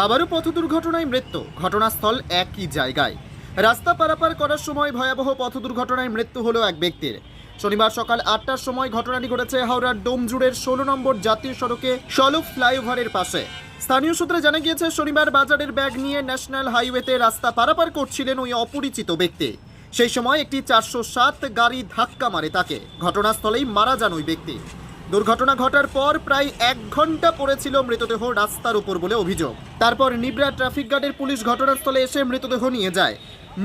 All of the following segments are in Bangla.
আবারও পথ দুর্ঘটনায় মৃত্যু। ঘটনাস্থল একই জায়গায়। রাস্তা পারাপার করার সময় ভয়াবহ পথ দুর্ঘটনায় মৃত্যু হলো এক ব্যক্তির। শনিবার সকাল আটটার সময় ঘটনাটি ঘটেছে হাওড়ার ডোমজুড়ের ষোলো নম্বর জাতীয় সড়কে সলুপ ফ্লাইওভারের পাশে। স্থানীয় সূত্রে জানা গিয়েছে, শনিবার বাজারের ব্যাগ নিয়ে ন্যাশনাল হাইওয়েতে রাস্তা পারাপার করছিলেন ওই অপরিচিত ব্যক্তি। সেই সময় একটি চারশো সাত গাড়ি ধাক্কা মারে তাকে। ঘটনাস্থলেই মারা যান ওই ব্যক্তি। দুর্ঘটনা ঘটার পর প্রায় এক ঘণ্টা পড়েছিল মৃতদেহ রাস্তার উপর বলে অভিযোগ। তারপর নিবরা ট্রাফিক গার্ডের পুলিশ ঘটনাস্থলে এসে মৃতদেহ নিয়ে যায়।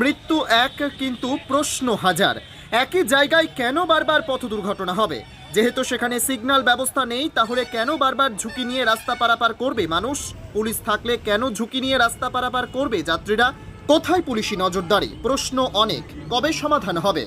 মৃত্যু এক, কিন্তু প্রশ্ন হাজার। একই জায়গায় কেন বারবার পথ দুর্ঘটনা হবে? যেহেতু সেখানে সিগন্যাল ব্যবস্থা নেই, তাহলে কেন বারবার ঝুঁকি নিয়ে রাস্তা পারাপার করবে মানুষ? পুলিশ থাকলে কেন ঝুঁকি নিয়ে রাস্তা পারাপার করবে যাত্রীরা? কোথায় পুলিশি নজরদারি? প্রশ্ন অনেক। কবে সমাধান হবে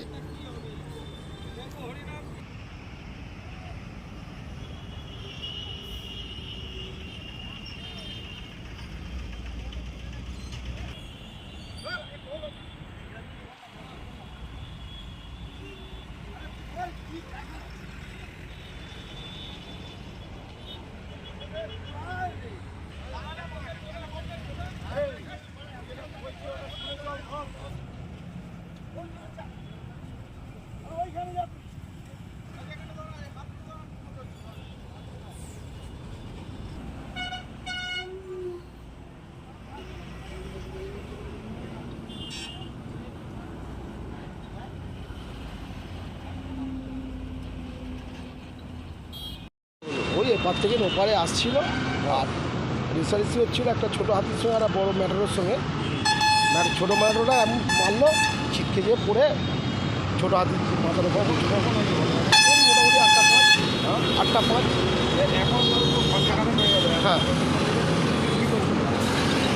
ওই এপার থেকে ওপারে আসছিল। আর রেসারেসি হচ্ছিল একটা ছোটো হাতির সঙ্গে আর বড়ো ম্যাটারের সঙ্গে। ম্যাট- ছোটো ম্যাটারটা এমন মারলো ছিটকে যেয়ে পড়ে ছোটো হাতির মাথার ওপর মোটামুটি আটটা পাঁচ। হ্যাঁ, আটটা পাঁচ। হ্যাঁ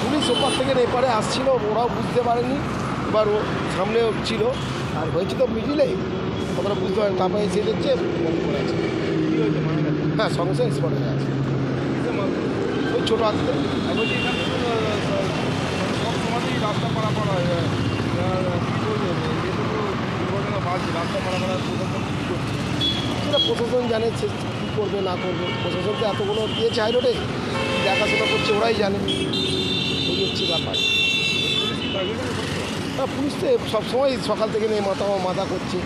পুলিশ ওপার থেকে এপারে আসছিল ওরাও বুঝতে পারেনি। এবার ও সামনে ছিল। আর হয়েছে তো মিডিলে কতটা বুঝতে পারেন। তারপরে এসে দেখছে বমি করে আছে। হ্যাঁ সঙ্গে সঙ্গে স্পটে আছে ওই ছোটো হাতিতে রাস্তা পারাপার হয় সেটা প্রশাসন জানে সে কী করবে না করবে। প্রশাসন তো এতগুলো দিয়েছে হাই রোডে দেখাশোনা করছে ওরাই জানে। এই হচ্ছে ব্যাপার। পুলিশ তো সবসময় সকাল থেকে নিয়ে মাথা মাথা করছে।